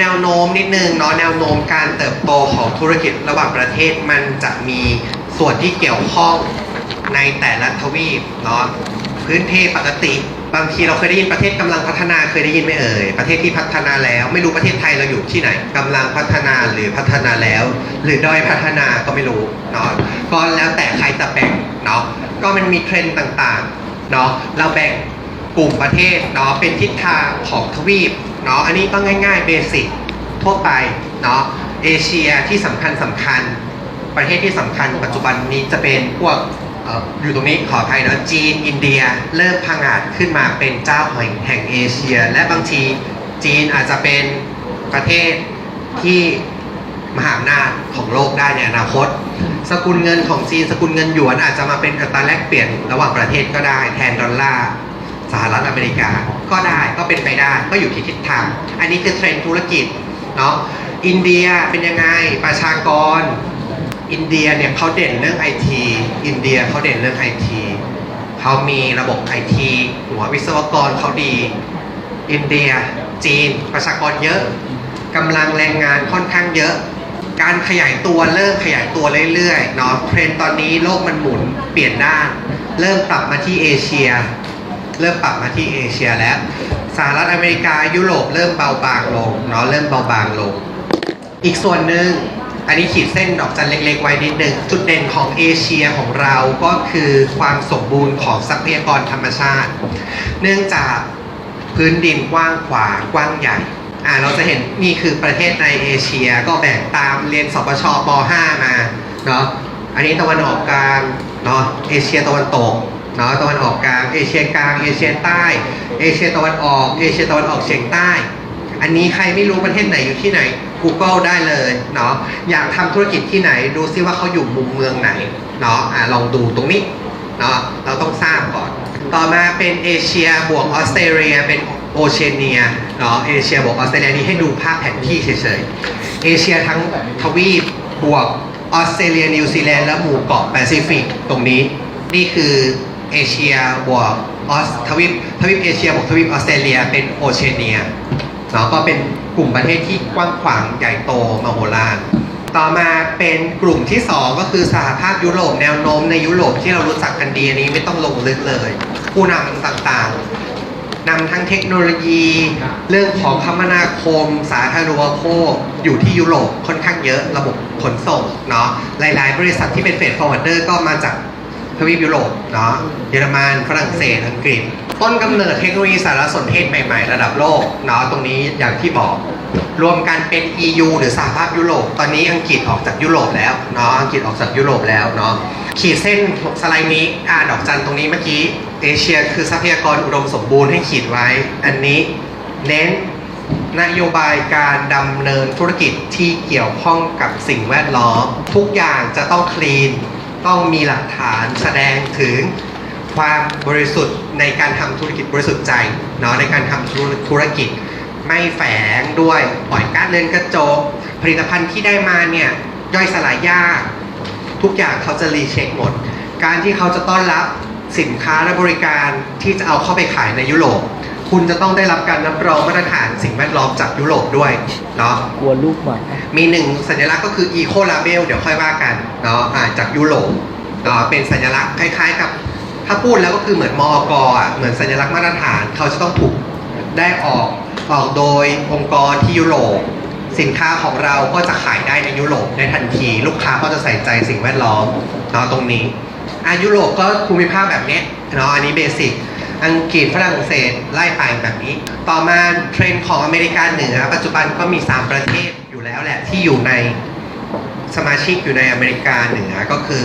แนวโน้มนิดนึงเนาะแนวโน้มการเติบโตของธุรกิจระหว่างประเทศมันจะมีส่วนที่เกี่ยวข้องในแต่ละทวีปเนาะพื้นเพปกติ บางทีเราเคยได้ยินประเทศกำลังพัฒนาเคยได้ยินไหมเอ่ยประเทศที่พัฒนาแล้ว ไม่รู้ประเทศไทยเราอยู่ที่ไหนกำลังพัฒนาหรือพัฒนาแล้ว หรือด้อยพัฒนาก็ไม่รู้เนาะก็แล้วแต่ใครจะแบ่งเนาะก็มันมีเทรนด์ต่างๆเนาะเราแบ่ง กลุ่มประเทศเนาะเป็นทิศทางของทวีปเนาะอันนี้ต้องง่ายๆเบสิกทั่วไปเนาะเอเชียที่สำคัญสำคัญประเทศที่สำคัญปัจจุบันนี้จะเป็นพวกเอ่ออยู่ตรงนี้ขออภัยเนาะจีนอินเดียเริ่มพังอาจขึ้นมาเป็นเจ้าแห่งแห่งเอเชีย และบางทีจีนอาจจะเป็นประเทศที่มหาอำนาจของโลกได้ในอนาคต สกุลเงินของจีน สกุลเงินหยวนอาจจะมาเป็นอัตราแลกเปลี่ยนระหว่างประเทศก็ได้แทนดอลลาร์ สหรัฐอเมริกาก็ได้ก็เป็นไปได้ก็อยู่ที่ทิศทาง อันนี้คือเทรนด์ธุรกิจเนาะอินเดียเป็นยังไงประชากร อินเดียเนี่ยเขาเด่นเรื่องไอทีอินเดียเขาเด่นเรื่องไอทีเขามีระบบไอทีหัววิศวกรเขาดี อินเดีย จีน ประชากรเยอะกำลังแรงงานค่อนข้างเยอะ การขยายตัวเริ่มขยายตัวเรื่อยๆเนาะเทรนด์ตอนนี้โลกมันหมุนเปลี่ยนด้าน เริ่มปรับมาที่เอเชีย เริ่มปรับมาที่เอเชียแล้วสหรัฐอเมริกายุโรปเริ่มเบาบางลงเนาะเริ่มเบาบางลง อีกส่วนหนึ่งอันนี้ขีดเส้นดอกจันเล็กๆไว้นิดหนึ่งจุดเด่นของเอเชียของเราก็คือความสมบูรณ์ของทรัพยากรธรรมชาติ เนื่องจากพื้นดินกว้างขวางกว้างใหญ่อ่าเราจะเห็นนี่คือประเทศในเอเชียก็แบ่งตามเรียนสปชป .5 มาเนาะอันนี้ตะวันออกกลางเนาะเอเชียตะวันตก เนาะตะวันออกกลางเอเชียกลางเอเชียใต้ เอเชียตะวันออก เอเชียตะวันออกเฉียงใต้ อันนี้ใครไม่รู้ประเทศไหนอยู่ที่ไหน Google ได้เลยเนาะอยากทำธุรกิจที่ไหนดูซิว่าเขาอยู่มุมเมืองไหนเนาะอ่าลองดูตรงนี้เนาะเราต้องทราบก่อน ต่อมาเป็นเอเชียบวกออสเตรเลียเป็นโอเชียเนียเนาะเอเชียบวกออสเตรเลียนี่ให้ดูภาพแผนที่เฉยๆเอเชียทั้งทวีปบวกออสเตรเลียนิวซีแลนด์และหมู่เกาะแปซิฟิกตรงนี้ นี่คือ เอเชียบวกออสทวีปทวีปเอเชียบวกทวีปออสเตรเลียเป็นโอเชเนียเนาะก็เป็นกลุ่มประเทศที่กว้างขวางใหญ่โตมโหฬารต่อมาเป็นกลุ่มที่ 2 ก็คือสหภาพยุโรปแนวโน้มในยุโรปที่เรารู้จักกันดีอันนี้ไม่ต้องลงลึกเลย ผู้นำต่างๆนำทั้งเทคโนโลยี เรื่องของคมนาคม สาธารณูปโภคอยู่ที่ยุโรปค่อนข้างเยอะระบบขนส่งเนาะหลายๆ บริษัทที่เป็นเฟดฟอร์เดอร์ก็มาจาก ทวีปยุโรปเนาะเยอรมันฝรั่งเศสอังกฤษ ต้นกำเนิดเทคโนโลยีสารสนเทศใหม่ๆ ระดับโลกเนาะตรงนี้อย่างที่บอก รวมกันเป็น EU หรือสหภาพยุโรป ตอนนี้อังกฤษออกจากยุโรปแล้วเนาะอังกฤษออกจากยุโรปแล้วเนาะขีดเส้นสไลด์นี้อ่าดอกจันตรงนี้เมื่อกี้เอเชีย คือทรัพยากรอุดมสมบูรณ์ให้ขีดไว้ อันนี้เน้นนโยบายการดำเนินธุรกิจที่เกี่ยวข้องกับสิ่งแวดล้อม ทุกอย่างจะต้องคลีน ต้องมีหลักฐานแสดงถึงความบริสุทธิ์ในการทำธุรกิจบริสุทธิ์ใจเนาะในการทำธุรธุรกิจไม่แฝงด้วยปล่อยก๊าซเรือนกระจก ผลิตภัณฑ์ที่ได้มาเนี่ยย่อยสลายยาก ทุกอย่างเขาจะรีเช็คหมด การที่เขาจะต้อนรับสินค้าและบริการที่จะเอาเข้าไปขายในยุโรปคุณจะต้องได้รับการรับรองมาตรฐานสิ่งแวดล้อมจากยุโรปด้วยเนาะกลัวลูกหมา มีหนึ่งสัญลักษณ์ก็คือ Eco Label เดี๋ยวค่อยว่ากันเนาะจากยุโรปเป็นสัญลักษณ์คล้ายๆกับถ้าพูดแล้วก็คือเหมือนมอกอะเหมือนสัญลักษณ์มาตรฐานเขาจะต้องถูกได้ออกออกโดยองค์กรที่ยุโรปสินค้าของเราก็จะขายได้ในยุโรปได้ทันที ลูกค้าก็จะใส่ใจสิ่งแวดล้อมเนาะตรงนี้อายุโรปก็ภูมิภาคแบบนี้เนาะอันนี้เบสิกอังกฤษฝรั่งเศสไล่ไปแบบนี้ ต่อมาเทรนด์ของอเมริกาเหนือปัจจุบันก็มี 3 ประเทศ แล้วแหละที่อยู่ในสมาชิกอยู่ในอเมริกาเหนือก็คือ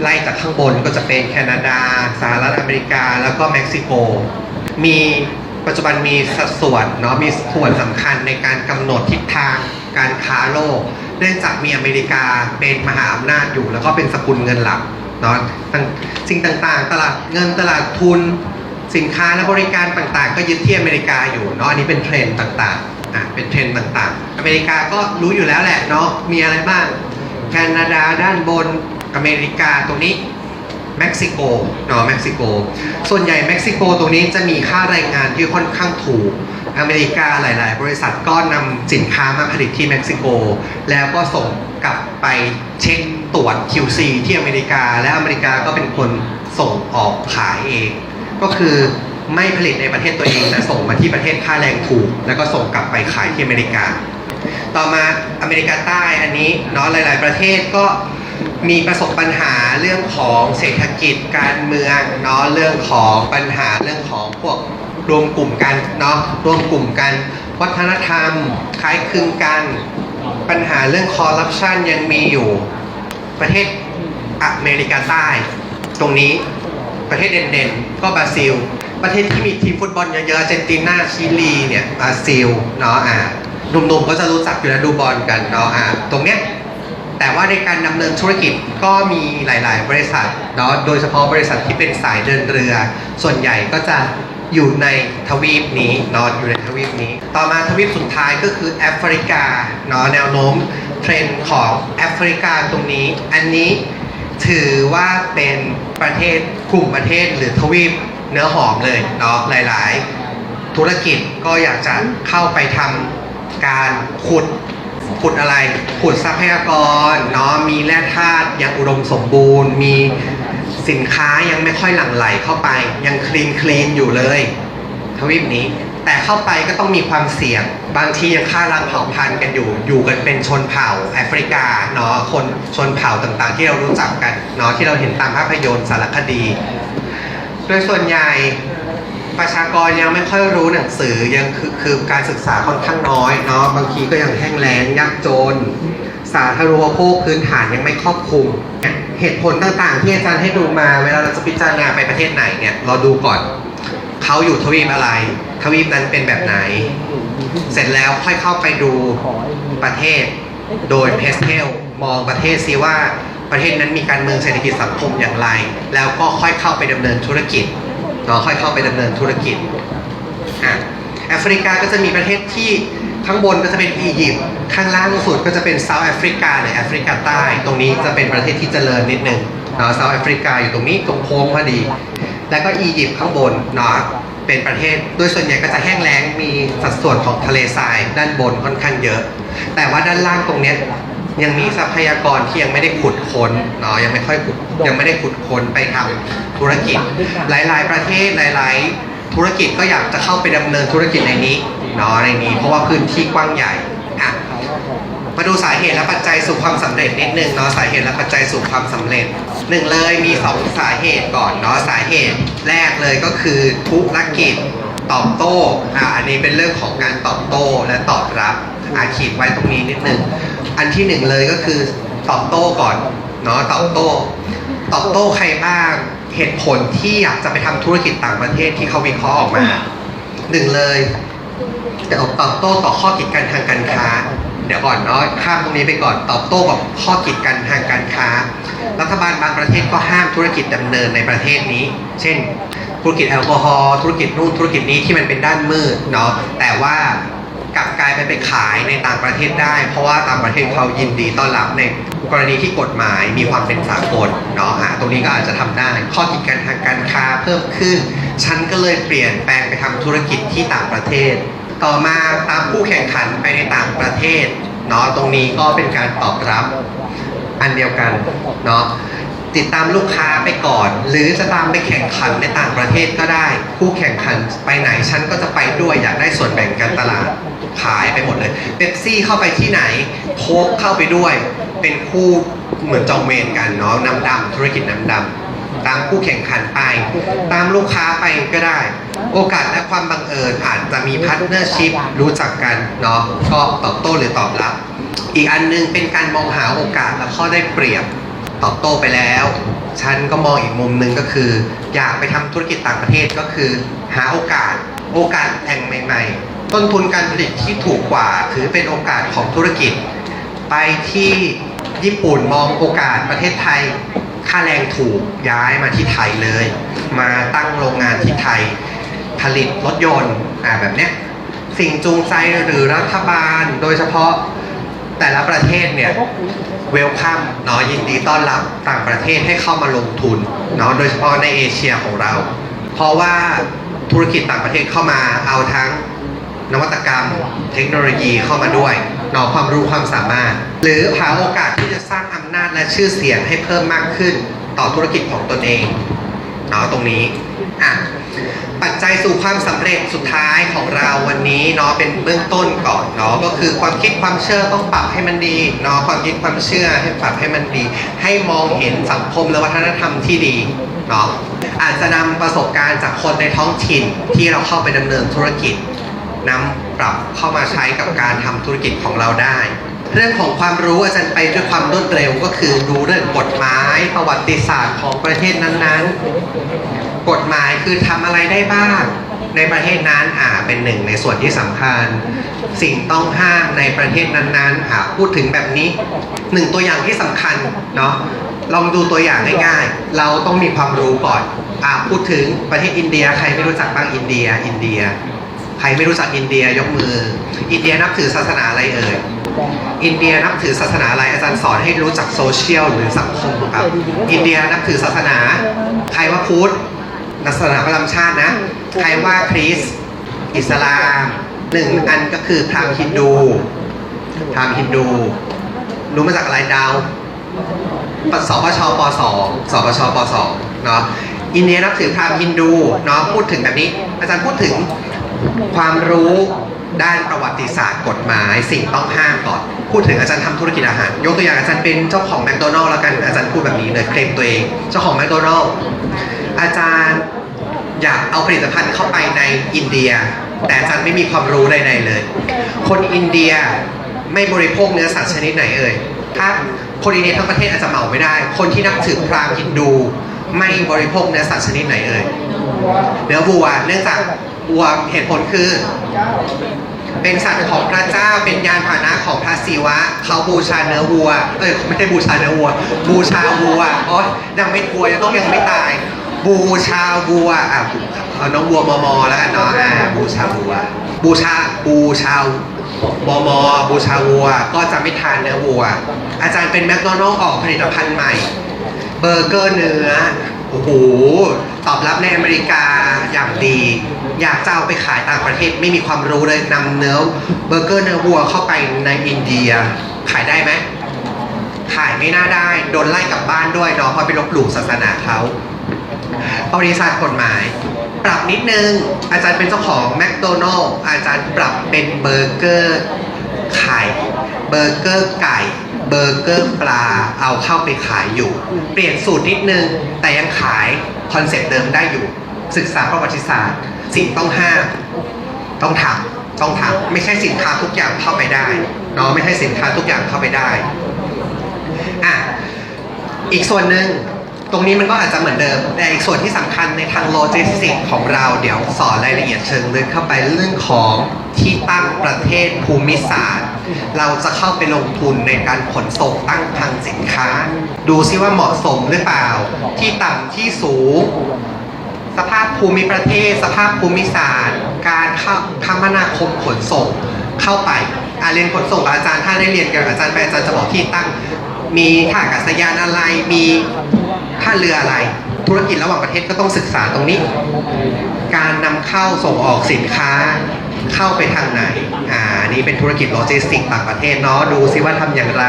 ไล่จากข้างบนก็จะเป็นแคนาดาสหรัฐอเมริกาแล้วก็เม็กซิโก มีปัจจุบันมีสัดส่วนเนาะมีส่วนสำคัญในการกำหนดทิศทางการค้าโลก เนื่องจากมีอเมริกาเป็นมหาอำนาจอยู่ แล้วก็เป็นสกุลเงินหลักเนาะสิ่งต่างๆ ตลาดเงินตลาดทุน สินค้าและบริการต่างๆ ก็ยึดที่อเมริกาอยู่เนาะอันนี้เป็นเทรนด์ต่างๆ อะเป็นเทรนด์ต่างๆ อเมริกาก็รู้อยู่แล้วแหละเนาะมีอะไรบ้าง แคนาดาด้านบนอเมริกาตรงนี้เม็กซิโกเนาะเม็กซิโก ส่วนใหญ่เม็กซิโกตรงนี้จะมีค่าแรงงานที่ค่อนข้างถูก อเมริกาหลาย ๆ บริษัทก็นำสินค้ามาผลิตที่เม็กซิโก แล้วก็ส่งกลับไปเช็คตรวจ QC ที่อเมริกา และอเมริกาก็เป็นคนส่งออกขายเอง ก็คือ ไม่ผลิตในประเทศตัวเองแต่ส่งมาที่ประเทศค่าแรงถูก แล้วก็ส่งกลับไปขายที่อเมริกา ต่อมาอเมริกาใต้อันนี้เนาะหลาย ๆ ประเทศก็มีประสบปัญหาเรื่องของเศรษฐกิจการเมืองเนาะเรื่องของปัญหาเรื่องของพวกรวมกลุ่มกันเนาะรวมกลุ่มกัน วัฒนธรรมคล้ายคลึงกัน ปัญหาเรื่องคอร์รัปชันยังมีอยู่ประเทศอเมริกาใต้ ตรงนี้ประเทศเด่นๆ ก็บราซิล ประเทศที่มีทีมฟุตบอลเยอะๆเจนตินาชิลีเนี่ยบราซิลเนาะอ่าหนุ่มๆก็จะรู้จักอยู่แล้วดูบอลกันเนาะอ่าตรงเนี้ยแต่ว่าในการดำเนินธุรกิจก็มีหลายๆ บริษัทเนาะโดยเฉพาะบริษัทที่เป็นสายเดินเรือ ส่วนใหญ่ก็จะอยู่ในทวีปนี้เนาะอยู่ในทวีปนี้ ต่อมาทวีปสุดท้ายก็คือแอฟริกาเนาะแนวโน้มเทรนด์ของแอฟริกาตรงนี้ อันนี้ถือว่าเป็นประเทศกลุ่มประเทศหรือทวีป เนื้อหอมเลยเนาะหลาย ๆ ธุรกิจก็อยากจะเข้าไปทำการขุดขุดอะไรขุดทรัพยากรเนาะมีแร่ธาตุยังอุดมสมบูรณ์ มีสินค้ายังไม่ค่อยหลั่งไหลเข้าไป ยังคลีนคลีนอยู่เลย ทวีปนี้ แต่เข้าไปก็ต้องมีความเสี่ยง บางทียังฆ่าล้างเผ่าพันธุ์กันอยู่ อยู่กันเป็นชนเผ่าแอฟริกาเนาะคนชนเผ่าต่างๆ ที่เรารู้จักกันเนาะที่เราเห็นตามภาพยนตร์สารคดี โดยส่วนใหญ่ประชากรยังไม่ค่อยรู้หนังสือยังคือคือการศึกษาค่อนข้างน้อยเนาะบางทีก็ยังแห้งแล้งยากจน สาธารณูปโภคพื้นฐานยังไม่ครอบคลุม เหตุผลต่างๆ ที่อาจารย์ให้ดูมา เวลาเราจะพิจารณาไปประเทศไหนเนี่ยเราดูก่อนเขาอยู่ทวีปอะไร ทวีปนั้นเป็นแบบไหน เสร็จแล้วค่อยเข้าไปดูประเทศโดยเพสเทลมองประเทศซิว่า ประเทศนั้นมีการเมืองเศรษฐกิจสังคมอย่างไร แล้วก็ค่อยเข้าไปดำเนินธุรกิจเนาะค่อยเข้าไปดำเนินธุรกิจอะแอฟริกาก็จะมีประเทศที่ข้างบนก็จะเป็นอียิปต์ข้างล่างสุดก็จะเป็นเซาท์แอฟริกาหรือแอฟริกาใต้ ตรงนี้จะเป็นประเทศที่เจริญนิดนึงเนาะเซาท์แอฟริกาอยู่ตรงนี้ตรงโค้งพอดี แล้วก็อียิปต์ข้างบนเนาะเป็นประเทศโดยส่วนใหญ่ก็จะแห้งแล้งมีสัดส่วนของทะเลทรายด้านบนค่อนข้างเยอะ แต่ว่าด้านล่างตรงนี้ ยังมีทรัพยากรที่ยังไม่ได้ขุดค้นเนาะยังไม่ค่อยขุดยังไม่ได้ขุดค้นไปทำธุรกิจ หลาย ๆ ประเทศหลาย ๆ ธุรกิจก็อยากจะเข้าไปดำเนินธุรกิจในนี้เนาะในนี้ เพราะว่าพื้นที่กว้างใหญ่อะมาดูสาเหตุและปัจจัยสู่ความสำเร็จนิดนึงเนาะสาเหตุและปัจจัยสู่ความสำเร็จหนึ่งเลยมีสองสาเหตุก่อนเนาะสาเหตุแรกเลยก็คือธุรกิจตอบโต้อะอันนี้เป็นเรื่องของการตอบโต้และตอบรับอาขีดไว้ตรงนี้นิดนึง อันที่หนึ่งเลยก็คือตอบโต้ก่อนเนาะตอบโต้ ตอบโต้ใครบ้างเหตุผลที่อยากจะไปทำธุรกิจต่างประเทศที่เขาวิเคราะห์ออกมาหนึ่งเลยจะออกตอบโต้ต่อข้อกีดกันทางการค้า เดี๋ยวก่อนเนาะข้ามตรงนี้ไปก่อนตอบโต้กับข้อกีดกันทางการค้า รัฐบาลบางประเทศก็ห้ามธุรกิจดำเนินในประเทศนี้ เช่น ธุรกิจแอลกอฮอล์ธุรกิจนู่นธุรกิจนี้ที่มันเป็นด้านมืดเนาะแต่ว่า กลับกลายไปไปขายในต่างประเทศได้ เพราะว่าต่างประเทศเขายินดีต้อนรับในกรณีที่กฎหมายมีความเป็นสากลเนาะอะตรงนี้ก็อาจจะทำได้ข้อกีดกันทางการค้าเพิ่มขึ้น ฉันก็เลยเปลี่ยนแปลงไปทำธุรกิจที่ต่างประเทศ ต่อมาตามผู้แข่งขันไปในต่างประเทศเนาะตรงนี้ก็เป็นการตอบรับอันเดียวกันเนาะติดตามลูกค้าไปก่อน หรือจะตามไปแข่งขันในต่างประเทศก็ได้ คู่แข่งขันไปไหนฉันก็จะไปด้วยอยากได้ส่วนแบ่งการตลาด ขายไปหมดเลยเป๊ปซี่เข้าไปที่ไหนโค้กเข้าไปด้วย เป็นคู่เหมือนจองเวรกันเนาะน้ำดำธุรกิจน้ำดำตามคู่แข่งขันไป ตามลูกค้าไปก็ได้ โอกาสและความบังเอิญอาจจะมีพาร์ทเนอร์ชิพรู้จักกันเนาะก็ตอบโต้หรือตอบรับ อีกอันหนึงเป็นการมองหาโอกาสและข้อได้เปรียบตอบโต้ไปแล้วฉันก็มองอีกมุมหนึ่งก็คือ อยากไปทำธุรกิจต่างประเทศก็คือ หาโอกาสโอกาสแห่งใหม่ ๆ ต้นทุนการผลิตที่ถูกกว่าถือเป็นโอกาสของธุรกิจ ไปที่ญี่ปุ่นมองโอกาสประเทศไทย ค่าแรงถูกย้ายมาที่ไทยเลย มาตั้งโรงงานที่ไทย ผลิตรถยนต์อ่าแบบเนี้ยสิ่งจูงใจหรือรัฐบาล โดยเฉพาะแต่ละประเทศเนี่ยเวลคัมเนาะยินดีต้อนรับต่างประเทศให้เข้ามาลงทุนเนาะโดยเฉพาะในเอเชียของเรา เพราะว่าธุรกิจต่างประเทศเข้ามาเอาทั้ง นวัตกรรม เทคโนโลยีเข้ามาด้วยเนาะความรู้ความสามารถ หรือหาโอกาสที่จะสร้างอำนาจและชื่อเสียงให้เพิ่มมากขึ้นต่อธุรกิจของตนเองเนาะตรงนี้อะปัจจัยสู่ความสำเร็จสุดท้ายของเราวันนี้เนาะเป็นเบื้องต้นก่อนเนาะก็คือความคิดความเชื่อต้องปรับให้มันดีเนาะความคิดความเชื่อให้ปรับให้มันดี ให้มองเห็นสังคมและวัฒนธรรมที่ดีเนาะอาจจะนำประสบการณ์จากคนในท้องถิ่นที่เราเข้าไปดำเนินธุรกิจ นำปรับเข้ามาใช้กับการทำธุรกิจของเราได้ เรื่องของความรู้อาจารย์ไปด้วยความรวดเร็วก็คือรู้เรื่องกฎหมายประวัติศาสตร์ของประเทศนั้นๆ กฎหมายคือทำอะไรได้บ้างในประเทศนั้นอ่าเป็นหนึ่งในส่วนที่สำคัญ สิ่งต้องห้ามในประเทศนั้นๆอ่าพูดถึงแบบนี้หนึ่งตัวอย่างที่สำคัญเนาะลองดูตัวอย่างง่ายๆ เราต้องมีความรู้ก่อนอ่าพูดถึงประเทศอินเดียใครไม่รู้จักบ้างอินเดียอินเดีย ใครไม่รู้จักอินเดียยกมือ อินเดียนับถือศาสนาอะไรเอ่ย อินเดียนับถือศาสนาอะไรอาจารย์สอนให้รู้จักโซเชียลหรือสังคมครับ อินเดียนับถือศาสนา ใครว่าพุทธศาสนาประจำชาตินะ ใครว่าคริสต์อิสลามหนึ่งอันก็คือพราหมณ์ฮินดูพราหมณ์ฮินดูรู้มาจากอะไรดาวสปชปสองสปชปสองเนาะอินเดียนับถือพราหมณ์ฮินดูเนาะพูดถึงแบบนี้ อาจารย์พูดถึง ความรู้ด้านประวัติศาสตร์กฎหมาย สิ่งต้องห้ามก่อน พูดถึงอาจารย์ทำธุรกิจอาหาร ยกตัวอย่างอาจารย์เป็นเจ้าของแมคโดนัลล์แล้วกันอาจารย์พูดแบบนี้เลยเคลมตัวเอง เจ้าของแมคโดนัลล์อาจารย์อยากเอาผลิตภัณฑ์เข้าไปในอินเดีย แต่อาจารย์ไม่มีความรู้ใดๆเลย คนอินเดียไม่บริโภคเนื้อสัตว์ชนิดไหนเอ่ยถ้าคนอินเดียทั้งประเทศอาจจะเหมาไม่ได้ คนที่นับถือพราหมณ์ฮินดู ไม่บริโภคเนื้อสัตว์ชนิดไหนเอ่ยเนื้อวัวเนื่องจาก วัวเหตุผลคือ เป็นสัตว์ของพระเจ้าเป็นยานพาหนะของพระศิวะ เขาบูชาเนื้อวัว เอ้ยไม่ได้บูชาเนื้อวัว บูชาวัวอ๋อยังไม่วัวยังต้องยังไม่ตาย บูชาวัวอะเอาน้องวัวมอมอแล้วกันเนาะอ่าบูชาวัว บูชาบูชามอมอบูชาวัว ก็จะไม่ทานเนื้อวัว อาจารย์เป็นแมคโดนัลล์ออกผลิตภัณฑ์ใหม่ เบอร์เกอร์เนื้อโอ้โห ตอบรับในอเมริกาอย่างดี อยากจะเอาไปขายต่างประเทศไม่มีความรู้เลยนำเนื้อเบอร์เกอร์เนื้อวัวเข้าไปในอินเดีย ขายได้ไหมขายไม่น่าได้โดนไล่กลับบ้านด้วยเนาะเพราะไปลบหลู่ศาสนาเขาบริษัทกฎหมาย ปรับนิดนึง อาจารย์เป็นเจ้าของแมคโดนัลล์อาจารย์ปรับเป็นเบอร์เกอร์ไข่เบอร์เกอร์ไก่เบอร์เกอร์ปลาเอาเข้าไปขายอยู่ เปลี่ยนสูตรนิดนึง แต่ยัง อนเซ็ปต์เดิมได้อยู่ ศึกษาประวัติศาสตร์ สิ่งต้องห้ามต้องทำต้องทำไม่ใช่สินค้าทุกอย่างเข้าไปได้เนาะไม่ใช่สินค้าทุกอย่างเข้าไปได้อะอีกส่วนหนึ่งตรงนี้มันก็อาจจะเหมือนเดิม แต่อีกส่วนที่สำคัญในทางโลจิสติกของเราเดี๋ยวสอนรายละเอียดเชิงลึกเข้าไปเรื่องของ ที่ตั้งประเทศภูมิศาสตร์ เราจะเข้าไปลงทุนในการขนส่งตั้งคลังสินค้า ดูซิว่าเหมาะสมหรือเปล่า ที่ต่ำที่สูง สภาพภูมิประเทศ สภาพภูมิศาสตร์ การเข้าคมนาคมขนส่งเข้าไปอาเรียนขนส่งกับอาจารย์ถ้าได้เรียนกับอาจารย์ไปอาจารย์จะบอกที่ตั้ง มีท่าอากาศยานอะไรมีท่าเรืออะไร ธุรกิจระหว่างประเทศก็ต้องศึกษาตรงนี้ การนำเข้าส่งออกสินค้า เข้าไปทางไหน อ่า นี่เป็นธุรกิจโลจิสติกต่างประเทศเนาะ ดูซิว่าทำอย่างไร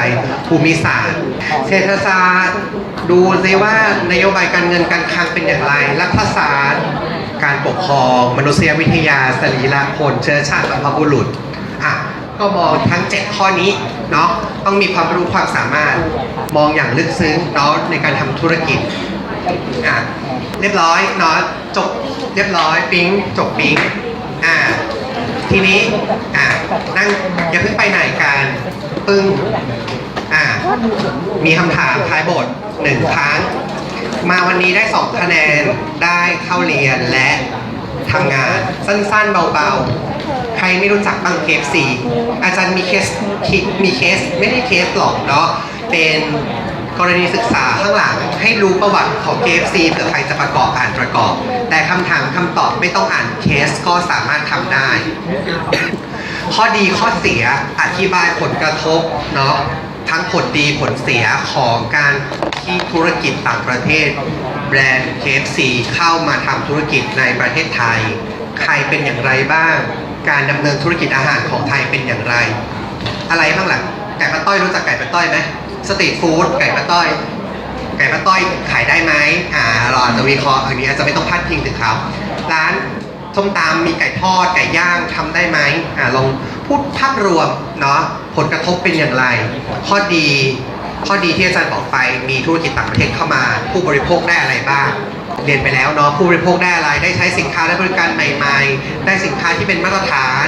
ภูมิศาสตร์ เศรษฐศาสตร์ ดูซิว่านโยบายการเงินการคลังเป็นอย่างไร รัฐศาสตร์ การปกครอง มนุษยวิทยา สรีระคน เชื้อชาติสัมภบุรุษ อะ ก็มองทั้ง 7 ข้อนี้ เนาะ ต้องมีความรู้ความสามารถ มองอย่างลึกซึ้งเนาะในการทำธุรกิจ อะ เรียบร้อยเนาะ จบ เรียบร้อย ปิ๊ง จบปิ๊ง ทีนี้อ่านั่งอย่าเพิ่งไปไหนกันปึ้งอ่ามีคำถามท้ายบทหนึ่งครั้ง มาวันนี้ได้สองคะแนนได้เข้าเรียนและทำงานสั้นๆเบาๆ ใครไม่รู้จักบ้างเคฟซีอาจารย์มีเคสมีเคสไม่ได้เคสหรอกเนาะเป็น กรณีศึกษาข้างหลังให้รู้ประวัติของ KFC เผื่อใครจะประกอบอ่านประกอบ แต่คำถามคำตอบไม่ต้องอ่านเคสก็สามารถทำได้ ข้อดีข้อเสียอธิบายผลกระทบเนาะทั้งผลดีผลเสียของการที่ธุรกิจต่างประเทศ แบรนด์ KFC เข้ามาทำธุรกิจในประเทศไทย ใครเป็นอย่างไรบ้าง การดำเนินธุรกิจอาหารของไทยเป็นอย่างไร อะไรบ้างล่ะไก่ป้าต้อยรู้จักไก่ป้าต้อยไหม สตรีทฟู้ดไก่ป้าต้อย ไก่ป้าต้อยขายได้ไหมอ่าเราอาจจะวิเคราะห์อันนี้อาจจะไม่ต้องพาดพิงถึงเขาร้านส้มตำมีไก่ทอดไก่ย่างทำได้ไหมอ่าลองพูดภาพรวมเนาะผลกระทบเป็นอย่างไร ข้อดี ข้อดีที่อาจารย์บอกไปมีธุรกิจต่างประเทศเข้ามา ผู้บริโภคได้อะไรบ้างเรียนไปแล้วเนาะผู้บริโภคได้อะไร ได้ใช้สินค้าและบริการใหม่ ๆ ได้สินค้าที่เป็นมาตรฐาน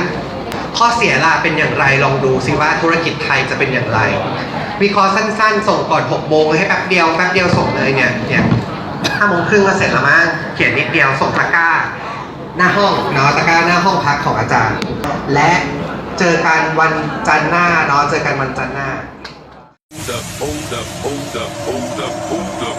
ข้อเสียล่ะเป็นอย่างไรลองดูซิว่าธุรกิจไทยจะเป็นอย่างไร วิเคราะห์สั้นๆ ส่งก่อน6โมงให้แป๊บเดียวแป๊บเดียวส่งเลยเนี่ยเนี่ยห้าโมงครึ่งก็เสร็จแล้วมั้งเขียนนิดเดียวส่งตะกร้า หน้าห้องเนาะตะกร้าหน้าห้องพักของอาจารย์ และเจอกันวันจันทร์หน้าเนาะเจอกันวันจันทร์หน้า Hold up, hold up, hold up, hold up, hold up.